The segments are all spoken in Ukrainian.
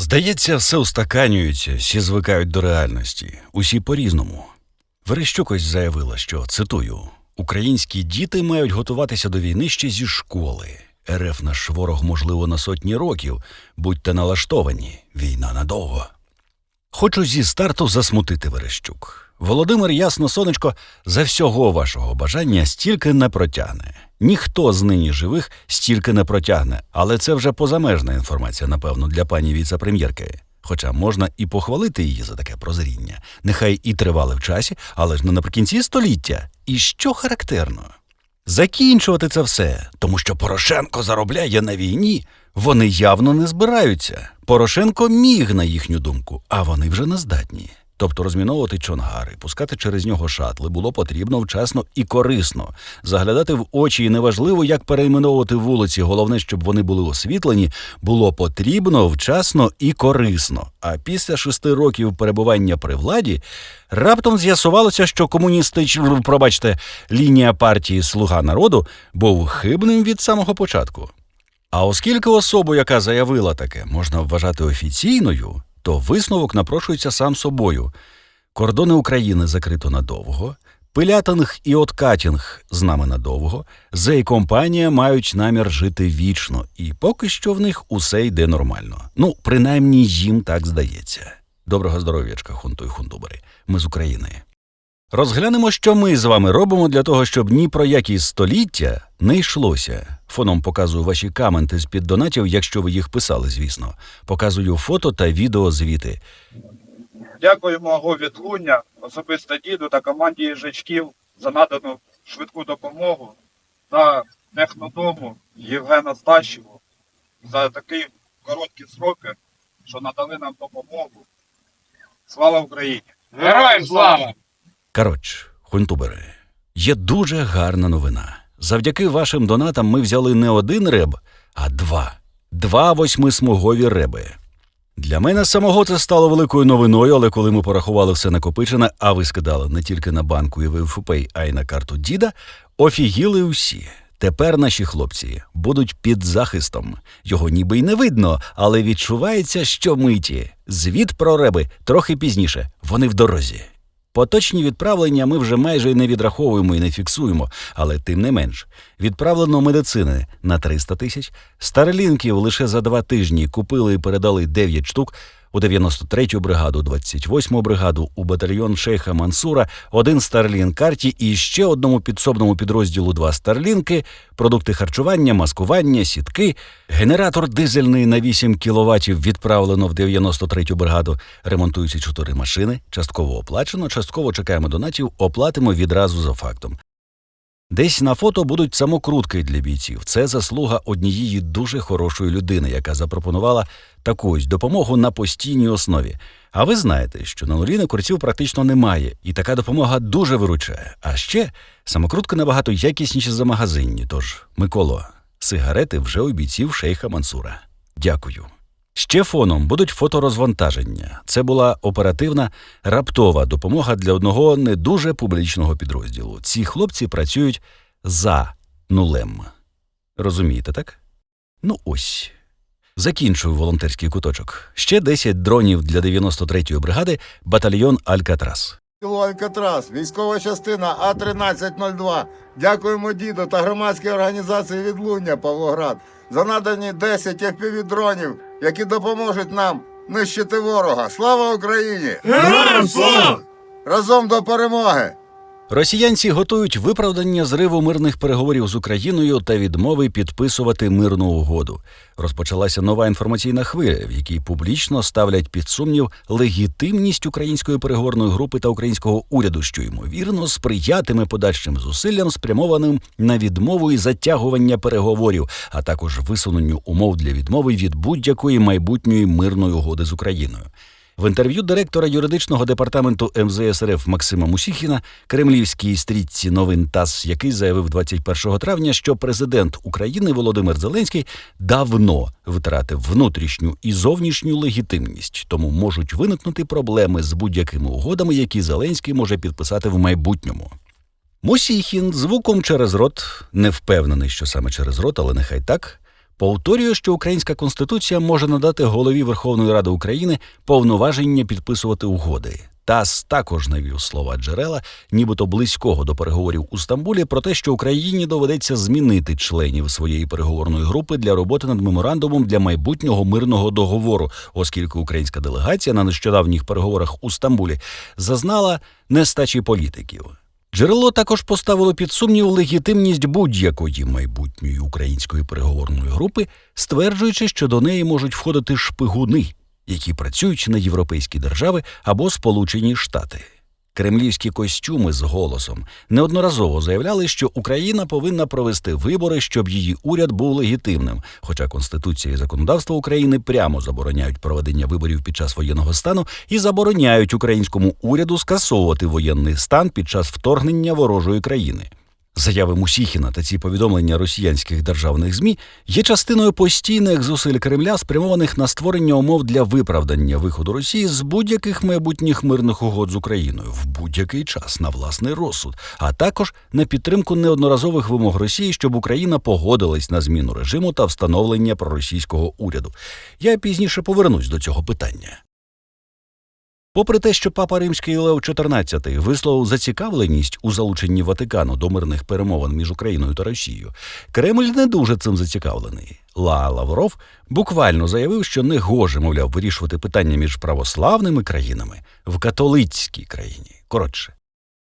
Здається, все устаканюється, всі звикають до реальності, усі по-різному. Верещук ось заявила, що цитую: українські діти мають готуватися до війни ще зі школи. РФ наш ворог, можливо, на сотні років. Будьте налаштовані, війна надовго. Хочу зі старту засмутити Верещук. Володимир Ясно Сонечко за всього вашого бажання стільки не протягне. Ніхто з нині живих стільки не протягне, але це вже позамежна інформація, напевно, для пані віце-прем'єрки. Хоча можна і похвалити її за таке прозріння. Нехай і тривали в часі, але ж не наприкінці століття. І що характерно? Закінчувати це все, тому що Порошенко заробляє на війні, вони явно не збираються. Порошенко міг на їхню думку, а вони вже не здатні. Тобто розміновувати чонгари, пускати через нього шатли було потрібно вчасно і корисно. Заглядати в очі і неважливо, як перейменовувати вулиці, головне, щоб вони були освітлені, було потрібно вчасно і корисно. А після шести років перебування при владі раптом з'ясувалося, що комуністич, пробачте, лінія партії Слуга народу був хибним від самого початку. А оскільки особу, яка заявила таке, можна вважати офіційною, то висновок напрошується сам собою. Кордони України закрито надовго, пилятинг і откатінг з нами надовго, Зе і компанія мають намір жити вічно, і поки що в них усе йде нормально. Ну, принаймні їм так здається. Доброго здоров'ячка, хунту і хундубери. Ми з України. Розглянемо, що ми з вами робимо для того, щоб ні про які століття не йшлося. Фоном показую ваші каменти з-під донатів, якщо ви їх писали, звісно. Показую фото та відео звіти. Дякуємо АГО відлуння, особисто діду та команді їжачків за надану швидку допомогу та технодому Євгена Стащеву за такі короткі сроки, що надали нам допомогу. Слава Україні! Героям слава! Коротше, хунтубери, є дуже гарна новина. Завдяки вашим донатам ми взяли не один реб, а два. Два восьмисмугові реби. Для мене самого це стало великою новиною, але коли ми порахували все накопичене, а ви скидали не тільки на банку і ВФП, а й на карту діда, офігіли усі. Тепер наші хлопці будуть під захистом. Його ніби й не видно, але відчувається, що миті. Звіт про реби трохи пізніше. Вони в дорозі. Поточні відправлення ми вже майже не відраховуємо і не фіксуємо, але тим не менш. Відправлено медицини на 300 тисяч, старлінків лише за два тижні купили і передали 9 штук, у 93-ю бригаду, 28-му бригаду, у батальйон Шейха Мансура, один старлін карті і ще одному підсобному підрозділу два старлінки, продукти харчування, маскування, сітки, генератор дизельний на 8 кВт відправлено в 93-ю бригаду. Ремонтуються чотири машини, частково оплачено, частково чекаємо донатів, оплатимо відразу за фактом. Десь на фото будуть самокрутки для бійців. Це заслуга однієї дуже хорошої людини, яка запропонувала таку допомогу на постійній основі. А ви знаєте, що на нулі курців практично немає, і така допомога дуже виручає. А ще самокрутки набагато якісніші за магазинні. Тож, Миколо, сигарети вже у бійців шейха Мансура. Дякую. Ще фоном будуть фоторозвантаження. Це була оперативна раптова допомога для одного не дуже публічного підрозділу. Ці хлопці працюють за нулем. Розумієте, так? Ну ось. Закінчую волонтерський куточок. Ще 10 дронів для 93-ї бригади, батальйон Алькатрас. Село Алькатрас, військова частина А1302. Дякуємо діду та громадській організації Відлуння Павлоград за надані 10 FPV-дронів, які допоможуть нам нищити ворога. Слава Україні! Героям слава! Разом до перемоги! Росіянці готують виправдання зриву мирних переговорів з Україною та відмови підписувати мирну угоду. Розпочалася нова інформаційна хвиля, в якій публічно ставлять під сумнів легітимність української переговорної групи та українського уряду, що ймовірно сприятиме подальшим зусиллям, спрямованим на відмову і затягування переговорів, а також висуненню умов для відмови від будь-якої майбутньої мирної угоди з Україною. В інтерв'ю директора юридичного департаменту МЗС РФ Максима Мусіхіна кремлівській стрітці новин ТАСС, який заявив 21 травня, що президент України Володимир Зеленський давно втратив внутрішню і зовнішню легітимність, тому можуть виникнути проблеми з будь-якими угодами, які Зеленський може підписати в майбутньому. Мусіхін звуком через рот, не впевнений, що саме через рот, але нехай так, Повторюю, що українська конституція може надати голові Верховної Ради України повноваження підписувати угоди. ТАСС також навів слова джерела, нібито близького до переговорів у Стамбулі, про те, що Україні доведеться змінити членів своєї переговорної групи для роботи над меморандумом для майбутнього мирного договору, оскільки українська делегація на нещодавніх переговорах у Стамбулі зазнала нестачі політиків. Джерело також поставило під сумнів легітимність будь-якої майбутньої української переговорної групи, стверджуючи, що до неї можуть входити шпигуни, які працюють на європейські держави або Сполучені Штати. Кремлівські костюми з голосом неодноразово заявляли, що Україна повинна провести вибори, щоб її уряд був легітимним. Хоча Конституція і законодавство України прямо забороняють проведення виборів під час воєнного стану і забороняють українському уряду скасовувати воєнний стан під час вторгнення ворожої країни. Заяви Мусіхіна та ці повідомлення росіянських державних змі є частиною постійних зусиль Кремля, спрямованих на створення умов для виправдання виходу Росії з будь-яких майбутніх мирних угод з Україною в будь-який час на власний розсуд, а також на підтримку неодноразових вимог Росії, щоб Україна погодилась на зміну режиму та встановлення проросійського уряду. Я пізніше повернусь до цього питання. Попри те, що папа римський Лев XIV висловив зацікавленість у залученні Ватикану до мирних перемовин між Україною та Росією, Кремль не дуже цим зацікавлений. Ла Лавров буквально заявив, що не гоже, мовляв, вирішувати питання між православними країнами в католицькій країні. Коротше.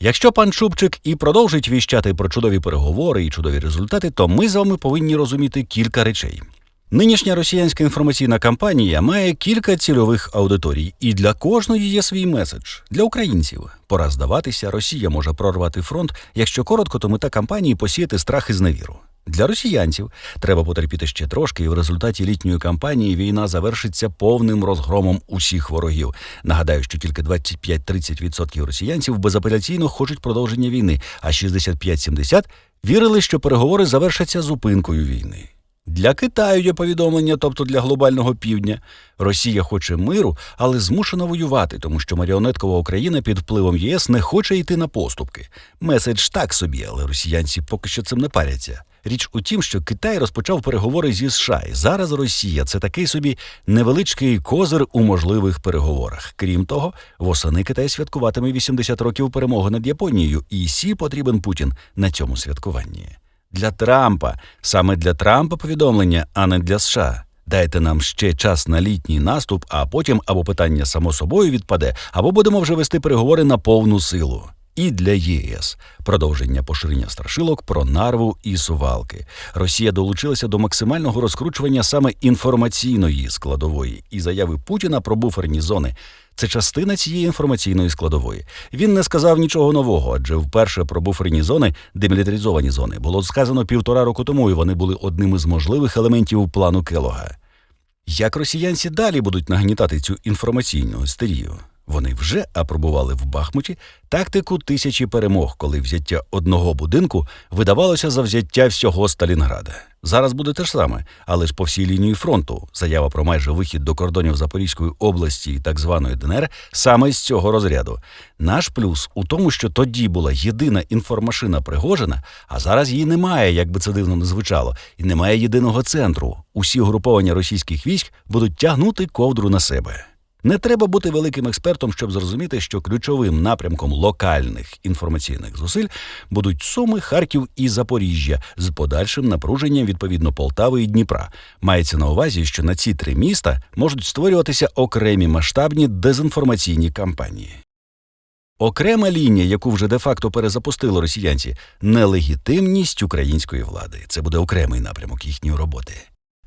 Якщо пан Шубчик і продовжить віщати про чудові переговори і чудові результати, то ми з вами повинні розуміти кілька речей. Нинішня росіянська інформаційна кампанія має кілька цільових аудиторій, і для кожної є свій меседж. Для українців пора здаватися, Росія може прорвати фронт. Якщо коротко, то мета кампанії посіяти страх і зневіру. Для росіянців треба потерпіти ще трошки, і в результаті літньої кампанії війна завершиться повним розгромом усіх ворогів. Нагадаю, що тільки 25-30% росіянців безапеляційно хочуть продовження війни, а 65-70% вірили, що переговори завершаться зупинкою війни. Для Китаю є повідомлення, тобто для глобального півдня. Росія хоче миру, але змушена воювати, тому що маріонеткова Україна під впливом ЄС не хоче йти на поступки. Меседж так собі, але росіянці поки що цим не паряться. Річ у тім, що Китай розпочав переговори зі США, і зараз Росія це такий собі невеличкий козир у можливих переговорах. Крім того, восени Китай святкуватиме 80 років перемоги над Японією, і сі потрібен Путін на цьому святкуванні. Для Трампа саме для Трампа повідомлення, а не для США. Дайте нам ще час на літній наступ, а потім або питання само собою відпаде, або будемо вже вести переговори на повну силу. І для ЄС продовження поширення страшилок про нарву і сувалки. Росія долучилася до максимального розкручування саме інформаційної складової і заяви Путіна про буферні зони. Це частина цієї інформаційної складової. Він не сказав нічого нового, адже вперше про буферні зони, демілітаризовані зони, було сказано півтора року тому, і вони були одним із можливих елементів плану Келога. Як росіянці далі будуть нагнітати цю інформаційну істерію? Вони вже апробували в Бахмуті тактику тисячі перемог, коли взяття одного будинку видавалося за взяття всього Сталінграда. Зараз буде те ж саме, але ж по всій лінії фронту. Заява про майже вихід до кордонів Запорізької області і так званої ДНР саме з цього розряду. Наш плюс у тому, що тоді була єдина інформашина Пригожина, а зараз її немає, як би це дивно не звучало, і немає єдиного центру. Усі угруповання російських військ будуть тягнути ковдру на себе. Не треба бути великим експертом, щоб зрозуміти, що ключовим напрямком локальних інформаційних зусиль будуть Суми, Харків і Запоріжжя з подальшим напруженням відповідно Полтави і Дніпра. Мається на увазі, що на ці три міста можуть створюватися окремі масштабні дезінформаційні кампанії. Окрема лінія, яку вже де-факто перезапустили росіянці, нелегітимність української влади. Це буде окремий напрямок їхньої роботи.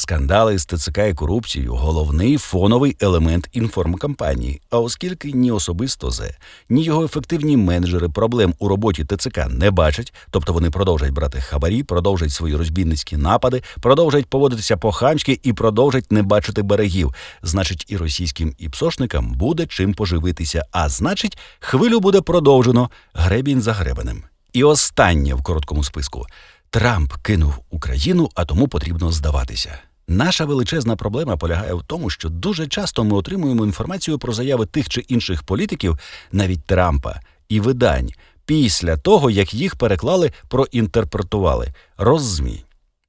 Скандали з ТЦК і корупцією головний фоновий елемент інформкампанії. А оскільки ні особисто зе, ні його ефективні менеджери проблем у роботі ТЦК не бачать, тобто вони продовжать брати хабарі, продовжать свої розбійницькі напади, продовжать поводитися по-хамськи і продовжать не бачити берегів. Значить, і російським іпсошникам буде чим поживитися. А значить, хвилю буде продовжено гребінь за гребенем. І останнє в короткому списку. Трамп кинув Україну, а тому потрібно здаватися. Наша величезна проблема полягає в тому, що дуже часто ми отримуємо інформацію про заяви тих чи інших політиків, навіть Трампа, і видань після того, як їх переклали, проінтерпретували роззмі.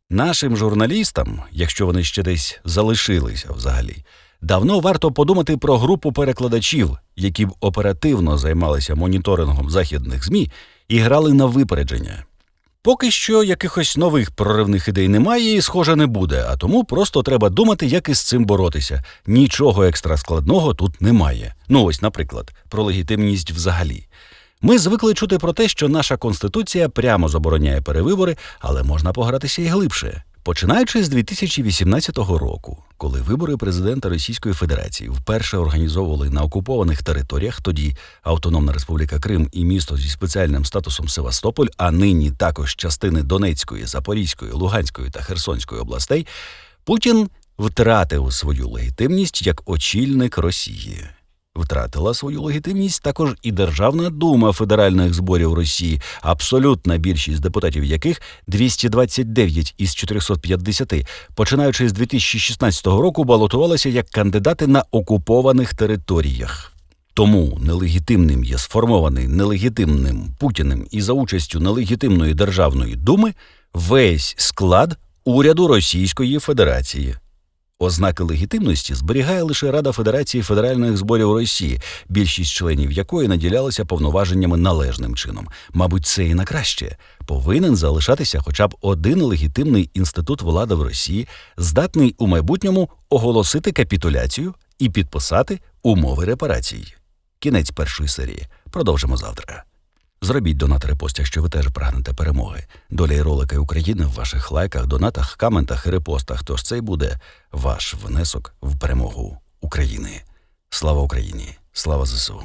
Нашим журналістам, якщо вони ще десь залишилися взагалі, давно варто подумати про групу перекладачів, які б оперативно займалися моніторингом західних ЗМІ і грали на випередження. Поки що якихось нових проривних ідей немає і, схоже, не буде, а тому просто треба думати, як із цим боротися. Нічого екстраскладного тут немає. Ну ось, наприклад, про легітимність взагалі. Ми звикли чути про те, що наша конституція прямо забороняє перевибори, але можна погратися і глибше. Починаючи з 2018 року, коли вибори президента Російської Федерації вперше організовували на окупованих територіях, тоді Автономна Республіка Крим і місто зі спеціальним статусом Севастополь, а нині також частини Донецької, Запорізької, Луганської та Херсонської областей, Путін втратив свою легітимність як очільник Росії. Втратила свою легітимність також і Державна дума федеральних зборів Росії, абсолютна більшість депутатів яких 229 із 450, починаючи з 2016 року, балотувалися як кандидати на окупованих територіях. Тому нелегітимним є сформований нелегітимним Путіним і за участю нелегітимної державної думи весь склад уряду Російської Федерації. Ознаки легітимності зберігає лише Рада Федерації федеральних зборів Росії, більшість членів якої наділялися повноваженнями належним чином. Мабуть, це і на краще. Повинен залишатися хоча б один легітимний інститут влади в Росії, здатний у майбутньому оголосити капітуляцію і підписати умови репарацій. Кінець першої серії. Продовжимо завтра. Зробіть донат репост, якщо ви теж прагнете перемоги. Доля і ролики України в ваших лайках, донатах, коментах і репостах. Тож це й буде ваш внесок в перемогу України. Слава Україні! Слава ЗСУ!